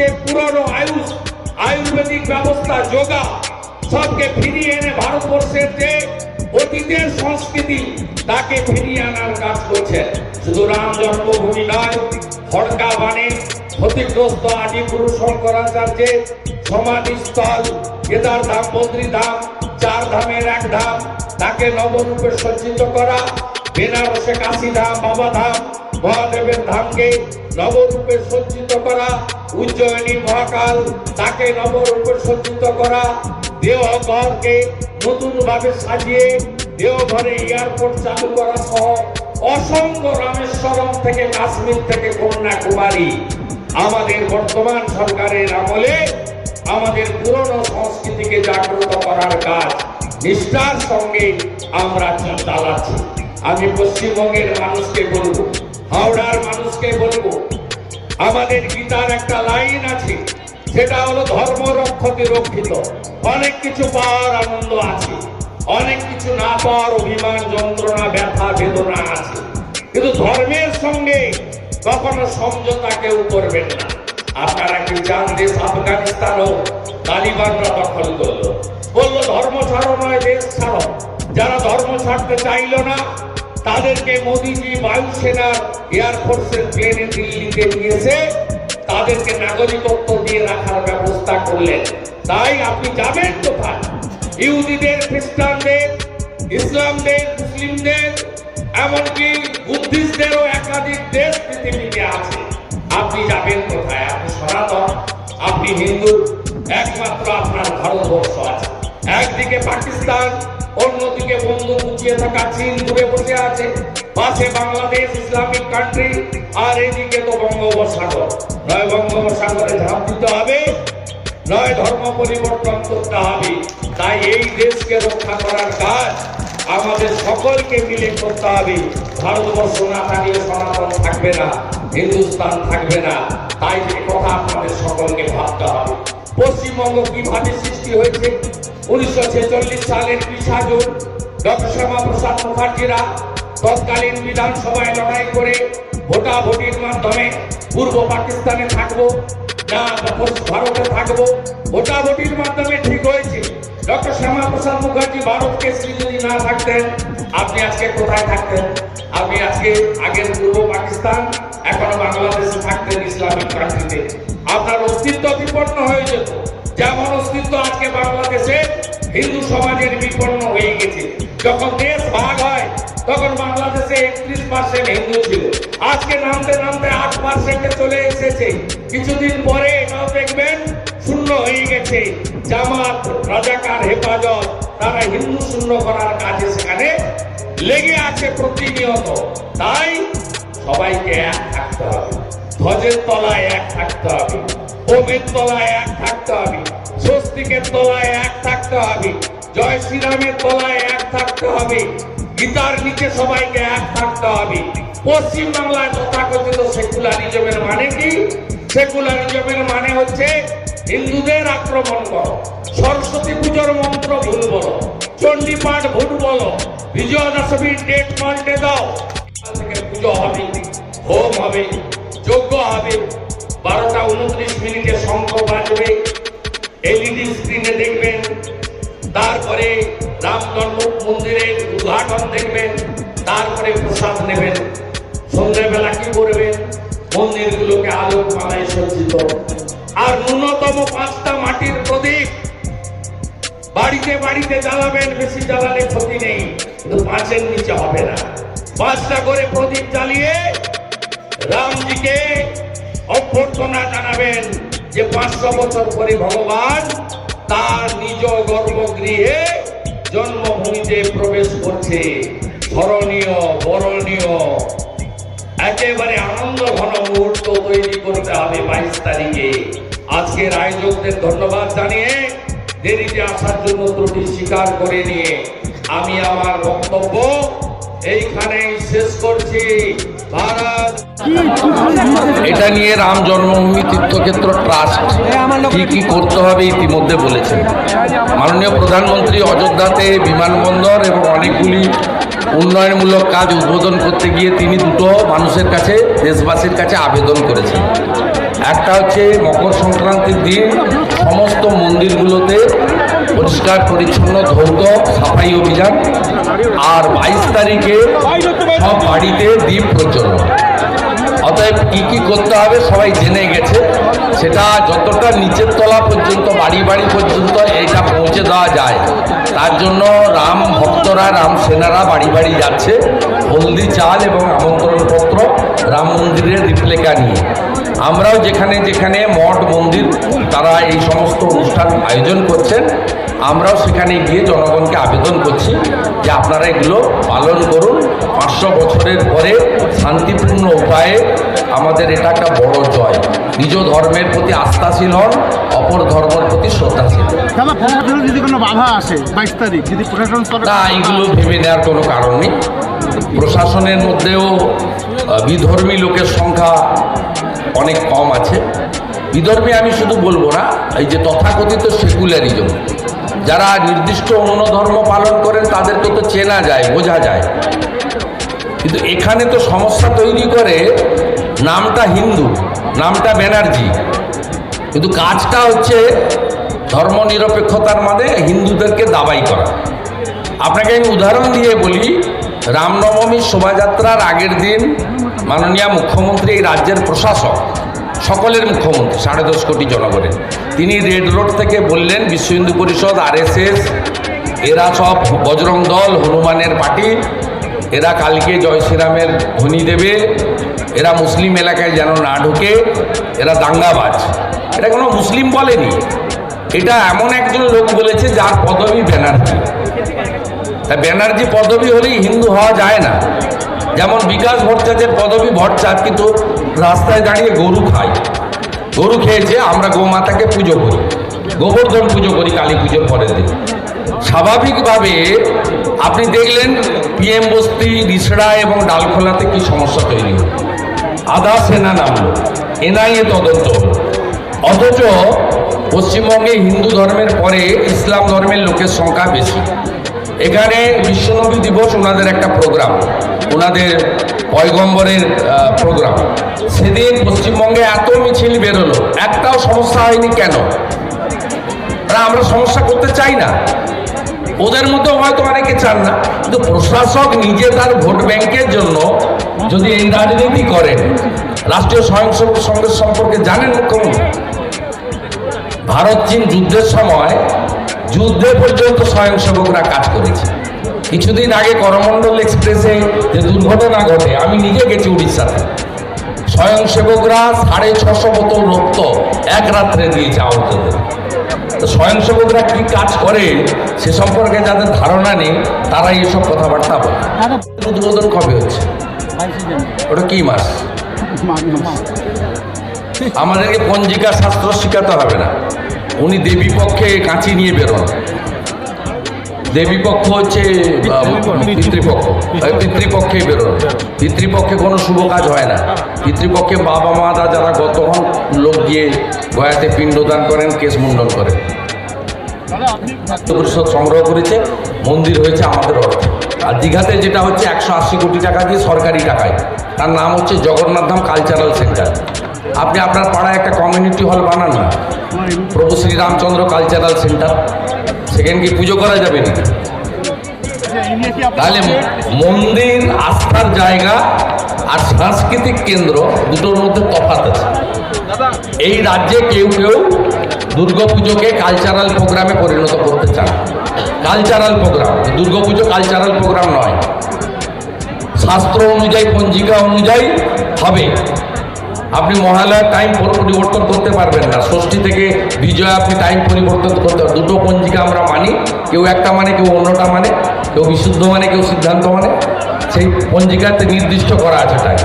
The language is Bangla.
যে পুরনো আয়ুষ, আয়ুর্বেদিক ব্যবস্থা যোগা সবকে ফিরিয়ে এনে ভারতবর্ষের যে অতীতের সংস্কৃতি, তাকে ফিরিয়ে আনার কাজ করছেন শুধু রাম জন্মভূমি নয় হড়কা বানে ক্ষতিগ্রস্ত আদিগুরু শঙ্করাচার্যের সমাধিস্থল কেদার ধাম বদ্রী ধাম চার ধামের এক ধাম তাকে নবরূপে সজ্জিত করা, বেনারসে কাশী ধাম বাবা ধাম মহাদেবের ধামকে নবরূপে সজ্জিত করা, উজ্জয়িনী মহাকাল তাকে নবরূপে সজ্জিত করা। দেওঘরকে নতুন ভাবে সাজিয়ে দেওঘরে এয়ারপোর্ট চালু করা সহ অসংখ্য রামেশ্বরম থেকে কাশ্মীর থেকে কন্যাকুমারী। আমাদের বর্তমান সরকারের আমলে আমাদের পুরনো সংস্কৃতিকে জাগ্রত করার কাজ নিষ্ঠার সঙ্গে আমরা চালাচ্ছি। আমি পশ্চিমবঙ্গের মানুষকে বলব হাওড়ার মানুষকে বলব, আমাদের গীতার একটা লাইন আছে, সেটা হলো ধর্ম রক্ষতে রক্ষিত। অনেক কিছু পাওয়ার আনন্দ আছে, অনেক কিছু না পাওয়ার অভিমান, যন্ত্রণা, ব্যথা, বেদনা আছে। কিন্তু ধর্মের সঙ্গে কখনো সমঝোতা কেউ করবেন না। আপনারা কি চান দেশ আফগানিস্তানও তালিবানরা দখল করল বলল, ধর্ম ছাড়ো নয়, দেশ ছাড়ো। যারা ধর্ম ছাড়তে চাইলো না তাদেরকে মোদিজি বায়ুসেনার এয়ারফোর্সের প্লেনে দিল্লিতে নিয়েছে। তাদেরকে নাগরিকত্ব দিয়ে রাখার ব্যবস্থা করলেন। তাই আপনি যাবেন কোথায়? ইহুদিদের, খ্রিস্টানদের, ইসলামদের, মুসলিমদের, এমনকি বুদ্ধিস্টদেরও একাধিক দেশ পৃথিবীতে আছে। আপনি যাবেন কোথায়? আপনি সনাতন, আপনি হিন্দু, একমাত্র আপনার ভারতবর্ষ আছে। একদিকে পাকিস্তান অন্যদিকে বন্ধু গুছিয়ে থাকা চীন দূরে বসে আছে। পাশে বাংলাদেশ, ইসলামিক কান্ট্রি আর এদিকে তো বঙ্গোপসাগর। নয় বঙ্গোপসাগরে ঝাঁপ দিতে হবে, নয় ধর্ম পরিবর্তন করতে হবে। তাই এই দেশকে রক্ষা করার কাজ আমাদের সকলকে মিলে করতে হবে। ভারতবর্ষ না থাকলে সনাতন থাকবে না, হিন্দুস্তান থাকবে না। তাই যে কথা আপনাদের সকলকে ভাবতে হবে। পশ্চিমবঙ্গ কীভাবে সৃষ্টি হয়েছে? উনিশশো ছেচল্লিশ সালের বিশা জুন ডক্টর প্রসাদ মুখার্জিরা তৎকালীন বিধানসভায় লড়াই করে ভোটাভুটির মাধ্যমে পূর্ব পাকিস্তানে থাকব, না ভারতে থাকব। ভোটাভুটির মাধ্যমে ঠিক হয়েছে। ডক্টর শ্যামা প্রসাদ মুখার্জি ভারত কেসরি যদি না থাকতেন, আপনি আজকে কোথায় থাকতেন? আপনি আজকে আগের পূর্ব পাকিস্তান, এখনও বাংলাদেশে থাকতেন ইসলামিক কান্ট্রিতে। আপনার অস্তিত্ব বিপন্ন হয়ে যেত। যেমন অস্তিত্ব আজকে বাংলাদেশে হিন্দু সমাজের বিপন্ন হয়ে গেছে। যখন দেশ ভাগ হয়, তখন বাংলাদেশে একত্রিশ পার্সেন্ট হিন্দু ছিল। আজকে নামতে নামতে আট পার্সেন্টে চলে এসেছে। কিছুদিন পরে এটাও দেখবেন শূন্য হয়ে গেছে। জামাত, রাজাকার, হেফাজত, তারা হিন্দু শূন্য করার কাজে সেখানে লেগে আছে প্রতিনিয়ত। তাই সবাইকে এক থাকতে হবে। ধ্বজের তলায় এক থাকতে হবে। তলায় এক থাকতে হবে, স্বস্তিকের তলায় এক থাকতে হবে, জয় শ্রীরামের তলায় এক থাকতে হবে, গীতার নিচে সবাইকে এক থাকতে হবে। পশ্চিম বাংলায় তথাকথিত সেকুলারিজমের মানে কি? সেকুলারিজমের মানে হচ্ছে হিন্দুদের আক্রমণ করো, সরস্বতী পুজোর মন্ত্র ভুল বলো চণ্ডী পাঠ ভুল বলো বিজয়া দশমীর ডেট পাল্টে দাও। পুজো হবে, হোম হবে, যজ্ঞ হবে বারোটা উনত্রিশ মিনিটে শঙ্খ বাজবে। এলইডি স্ক্রিনে দেখবেন। তারপরে রাম জন্ম মন্দিরের উদ্ঘাটন দেখবেন। তারপরে প্রসাদ নেবেন। সন্ধ্যেবেলা কি করবেন? মন্দিরগুলোকে আলোক মালায় সজ্জিত। আর ন্যূনতম পাঁচটা মাটির প্রদীপ। বাড়িতে বাড়িতে জ্বালাবেন, বেশি জ্বালালে ক্ষতি নেই। কিন্তু পাঁচের নিচে হবে না। পাঁচটা করে প্রদীপ জ্বালিয়ে রামজিকে অভ্যর্থনা জানাবেন যে পাঁচশো বছর পরে ভগবান তার নিজ গর্ভগৃহে জন্মভূমিতে প্রবেশ করছে। বরণীয়, একেবারে আনন্দ ঘন মুহূর্ত তৈরি করতে হবে বাইশ তারিখে। আজকের আয়োজকদের ধন্যবাদ জানিয়ে দেরিতে আসার জন্য ত্রুটি স্বীকার করে নিয়ে আমি আমার বক্তব্য এইখানেই শেষ করছি। এটা নিয়ে রাম জন্মভূমি তীর্থক্ষেত্র ট্রাস্ট কি কি করতে হবে ইতিমধ্যে বলেছেন। মাননীয় প্রধানমন্ত্রী অযোধ্যাতে বিমানবন্দর এবং অনেকগুলি উন্নয়নমূলক কাজ উদ্বোধন করতে গিয়ে তিনি দুটো মানুষের কাছে, দেশবাসীর কাছে আবেদন করেছেন। একটা হচ্ছে মকর সংক্রান্তির দিন, সমস্ত মন্দিরগুলোতে পরিষ্কার, পরিচ্ছন্ন, ধৌত, সাফাই অভিযান। আর বাইশ তারিখে সব বাড়িতে দ্বীপ প্রজ্বলন। অতএব কি কি করতে হবে সবাই জেনে গেছে। সেটা যতটা নিচের তলা পর্যন্ত, বাড়ি বাড়ি পর্যন্ত এটা পৌঁছে দেওয়া যায়। তার জন্য রাম ভক্তরা, রাম সেনারা বাড়ি বাড়ি যাচ্ছে। হলদি চাল এবং আমন্ত্রণপত্র রাম মন্দিরের রিপ্লেকা নিয়ে। আমরাও যেখানে যেখানে মঠ, মন্দির, তারা এই সমস্ত অনুষ্ঠান আয়োজন করছেন। আমরাও সেখানে গিয়ে জনগণকে আবেদন করছি যে আপনারা এগুলো পালন করুন। পাঁচশো বছরের শান্তিপূর্ণ উপায়ে আমাদের এটা একটা বড় জয়। নিজ ধর্মের প্রতি আস্থাশীল হন অপর ধর্মের প্রতি শ্রদ্ধাশীল। দাদা প্রশাসনের যদি কোনো বাধা আসে বাইশ তারিখ যদি প্রশাসন না এইগুলো ভেবে নেওয়ার কোনো কারণ নেই। প্রশাসনের মধ্যেও বিধর্মী লোকের সংখ্যা অনেক কম আছে। বিধর্মী আমি শুধু বলব না এই যে তথাকথিত সেকুলারিজম যারা নির্দিষ্ট অন্য ধর্ম পালন করেন তাদেরকে তো চেনা যায় বোঝা যায়। কিন্তু এখানে তো সমস্যা তৈরি করে নামটা হিন্দু, নামটা ব্যানার্জি। কিন্তু কাজটা হচ্ছে ধর্ম নিরপেক্ষতার মানে হিন্দুদেরকে দাবাই করা। আপনাকে আমি উদাহরণ দিয়ে বলি রামনবমীর শোভাযাত্রার আগের দিন মাননীয় মুখ্যমন্ত্রী, এই রাজ্যের প্রশাসক, সকলের মুখ্যমন্ত্রী, সাড়ে দশ কোটি জনগণের, তিনি রেড রোড থেকে বললেন, বিশ্ব হিন্দু পরিষদ, আরএসএস, এরা সব বজরং দল, হনুমানের পার্টি এরা কালকে জয় শ্রীরামের ধ্বনি দেবে। এরা মুসলিম এলাকায় যেন না ঢুকে, এরা দাঙ্গাবাজ। এটা কোনো মুসলিম বলেনি। এটা এমন একজন লোক বলেছে যার পদবী ব্যানার্জি। তা ব্যানার্জি পদবী হলেই হিন্দু হওয়া যায় না। যেমন বিকাশ ভট্টাচার্যের পদবী ভট্টাচার্য, কিন্তু রাস্তায় দাঁড়িয়ে গরু খায়। গরু খেয়েছে, আমরা গোমাতাকে পুজো করি। গোবর্ধন পুজো করি কালী পুজোর পরের দিন। স্বাভাবিকভাবে আপনি দেখলেন পিএম বস্তি, রিসড়া এবং ডালখোলাতে কি সমস্যা তৈরি। হলো আধা সেনা নামলো এনআইএ তদন্ত। অথচ পশ্চিমবঙ্গে হিন্দু ধর্মের পরে ইসলাম ধর্মের লোকের সংখ্যা বেশি। এখানে বিশ্বনবী দিবস ওনাদের একটা প্রোগ্রাম, ওনাদের পয়গম্বরের প্রোগ্রাম। সেদিন পশ্চিমবঙ্গে এত মিছিল বেরোলো, একটাও সমস্যা হয়নি কেন? আমরা সমস্যা করতে চাই না। ওদের মতো হয়তো অনেকে চান না। কিন্তু প্রশাসক নিজে তার ভোট ব্যাংকের জন্য যদি এই রাজনীতি করেন রাষ্ট্রীয় স্বয়ংসেবক সংঘের সম্পর্কে জানেন মুখ্যমন্ত্রী ভারত চীন যুদ্ধের সময়, যুদ্ধে পর্যন্ত স্বয়ংসেবকরা কাজ করেছে। কিছুদিন আগে করমণ্ডল এক্সপ্রেসে যে দুর্ঘটনা ঘটে, আমি নিজে গেছি উড়িষ্যাতে। স্বয়ংসেবকরা সাড়ে ছশো বোতল রক্ত এক রাত্রে দিয়েছে আহতদের তো স্বয়ংসেবকরা কি কাজ করে সে সম্পর্কে যাদের ধারণা নেই তারা এইসব কথাবার্তা বলে। উদ্বোধন কবে হচ্ছে? ওটা কি মাস? আমাদেরকে পঞ্জিকা শাস্ত্র শিখাতে হবে না। উনি দেবী পক্ষে কাঁচি নিয়ে বেরোন। দেবী পক্ষ হচ্ছে পিতৃপক্ষ। ওই পিতৃপক্ষেই বেরোন পিতৃপক্ষে কোনো শুভ কাজ হয় না। পিতৃপক্ষে বাবা মারা যারা গত হন লোক গিয়ে গয়াতে পিণ্ডদান করেন কেশ মুন্ডন করেন। পরিষদ সংগ্রহ করেছে মন্দির হয়েছে আমাদের অর্থে। আর দীঘাতে যেটা হচ্ছে একশো আশি কোটি টাকা দিয়ে সরকারি টাকায়। তার নাম হচ্ছে জগন্নাথ ধাম কালচারাল সেন্টার। আপনি আপনার পাড়ায় একটা কমিউনিটি হল বানান প্রভু শ্রীরামচন্দ্র কালচারাল সেন্টার। সেখানে কি পুজো করা যাবে নাকি? তাহলে মন্দির, আস্থার জায়গা আর সাংস্কৃতিক কেন্দ্র দুটোর মধ্যে তফাৎ আছে। এই রাজ্যে কেউ কেউ দুর্গাপুজোকে কালচারাল প্রোগ্রামে পরিণত করতে চান। Cultural program Durga Puja cultural program নয়। শাস্ত্র অনুযায়ী, পঞ্জিকা অনুযায়ী হবে। আপনি মহালয়ার টাইম পরিবর্তন করতে পারবেন না। ষষ্ঠী থেকে বিজয় আপনি টাইম পরিবর্তন করতে দুটো পঞ্জিকা আমরা মানি, কেউ একটা মানে কেউ অন্যটা মানে কেউ বিশুদ্ধ মানে কেউ সিদ্ধান্ত মানে। সেই পঞ্জিকাতে নির্দিষ্ট করা আছে টাইম